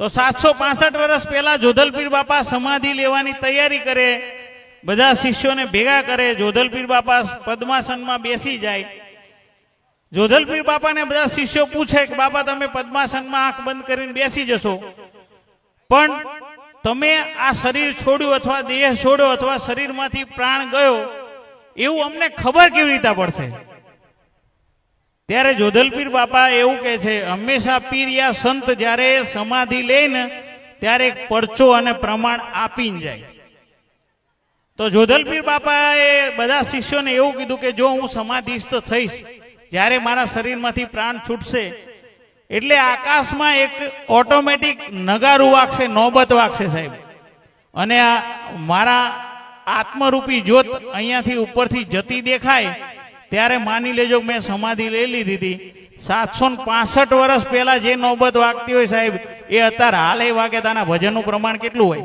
તો સાતસો પાસઠ વર્ષ પહેલા જોધલપીર બાપા સમાધિ લેવાની તૈયારી કરે, બધા શિષ્યોને ભેગા કરે, જોધલપીર બાપા પદ્માસનમાં બેસી જાય. જોધલપીર બાપાને બધા શિષ્યો પૂછે કે, બાપા, તમે પદ્માસનમાં આંખ બંધ કરીને બેસી જશો. પણ તમે આ શરીર છોડ્યું અથવા દેહ છોડ્યો અથવા શરીરમાંથી પ્રાણ ગયો, એવું અમને ખબર કેવી રીતે પડશે? ત્યારે જોધલપીર બાપા એવું કહે છે, હંમેશા પીર યા સંત જ્યારે સમાધિ લે ને, ત્યારે એક પરચો અને પ્રમાણ આપીને જાય. તો જોધલપીર બાપાએ બધા શિષ્યોને એવું કીધું કે, જો હું સમાધિસ્થ થઈશ, જ્યારે મારા શરીરમાંથી પ્રાણ છૂટશે, એટલે આકાશમાં એક ઓટોમેટિક નગારું વાગશે, નોબત વાગશે સાહેબ. અને આ મારા આત્મરૂપી જ્યોત અહીંયાથી ઉપરથી જતી દેખાય ત્યારે માની લેજો મેં સમાધિ લઈ લીધી હતી. સાતસો પાસઠ વર્ષ પહેલા જે નોબત વાગતી હોય સાહેબ, એ અત્યારે હાલ એ વાગે તાના ભજનનું પ્રમાણ કેટલું હોય?